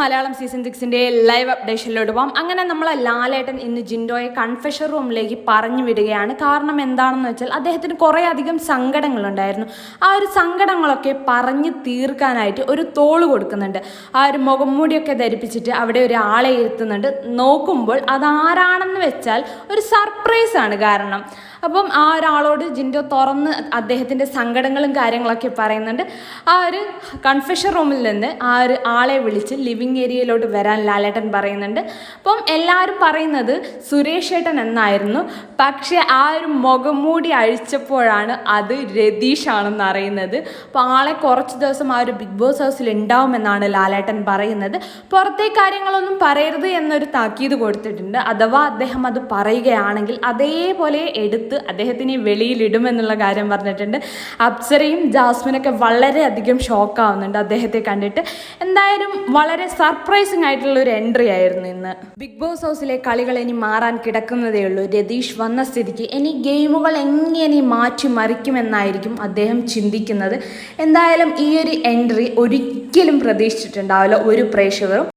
Malayalam season സിക്സിന്റെ live അപ്ഡേഷനിലോട്ട് പോകാം. അങ്ങനെ നമ്മൾ ലാലേട്ടൻ ഇന്ന് ജിൻഡോയെ കൺഫെഷൻ റൂമിലേക്ക് പറഞ്ഞു വിടുകയാണ്. കാരണം എന്താണെന്ന് വെച്ചാൽ അദ്ദേഹത്തിന് കുറേ അധികം സങ്കടങ്ങളുണ്ടായിരുന്നു. ആ ഒരു സങ്കടങ്ങളൊക്കെ പറഞ്ഞു തീർക്കാനായിട്ട് ഒരു തോൾ കൊടുക്കുന്നുണ്ട്. ആ ഒരു മുഖം മുഖംമൂടിയൊക്കെ ധരിപ്പിച്ചിട്ട് അവിടെ ഒരു ആളെ ഇരുത്തുന്നുണ്ട്. നോക്കുമ്പോൾ അതാരാണെന്ന് വെച്ചാൽ ഒരു സർപ്രൈസാണ് കാരണം. അപ്പം ആ ഒരാളോട് ജിൻഡോ തുറന്ന് അദ്ദേഹത്തിന്റെ സങ്കടങ്ങളും കാര്യങ്ങളൊക്കെ പറയുന്നുണ്ട്. ആ ഒരു കൺഫെഷൻ റൂമിൽ നിന്ന് ആ ഒരു ആളെ വിളിച്ച് ലിവിങ് ഏരിയയിലോട്ട് വരാൻ ലാലേട്ടൻ പറയുന്നുണ്ട്. അപ്പം എല്ലാവരും പറയുന്നത് സുരേഷ് ഏട്ടൻ എന്നായിരുന്നു. പക്ഷേ ആ ഒരു മുഖംമൂടി അഴിച്ചപ്പോഴാണ് അത് രതീഷാണെന്ന് അറിയുന്നത്. അപ്പോൾ ആളെ കുറച്ച് ദിവസം ആ ഒരു ബിഗ് ബോസ് ഹൗസിൽ ഉണ്ടാവുമെന്നാണ് ലാലേട്ടൻ പറയുന്നത്. പുറത്തെ കാര്യങ്ങളൊന്നും പറയരുത് എന്നൊരു താക്കീത് കൊടുത്തിട്ടുണ്ട്. അഥവാ അദ്ദേഹം അത് പറയുകയാണെങ്കിൽ അതേപോലെ എടുത്ത് അദ്ദേഹത്തിനെ വെളിയിലിടുമെന്നുള്ള കാര്യം പറഞ്ഞിട്ടുണ്ട്. അപ്സരയും ജാസ്മിനൊക്കെ വളരെയധികം ഷോക്കാവുന്നുണ്ട് അദ്ദേഹത്തെ കണ്ടിട്ട്. എന്തായാലും വളരെ സർപ്രൈസിങ് ആയിട്ടുള്ള ഒരു എൻട്രി ആയിരുന്നു ഇന്ന്. ബിഗ് ബോസ് ഹൗസിലെ കളികൾ ഇനി മാറാൻ കിടക്കുന്നതേ ഉള്ളൂ. രതീഷ് വന്ന സ്ഥിതിക്ക് ഇനി ഗെയിമുകൾ എങ്ങനെ മാറ്റി മറിക്കുമെന്നായിരിക്കും അദ്ദേഹം ചിന്തിക്കുന്നത്. എന്തായാലും ഈ ഒരു എൻട്രി ഒരിക്കലും പ്രതീക്ഷിച്ചിട്ടുണ്ടാവില്ല ഒരു പ്രേക്ഷകരും.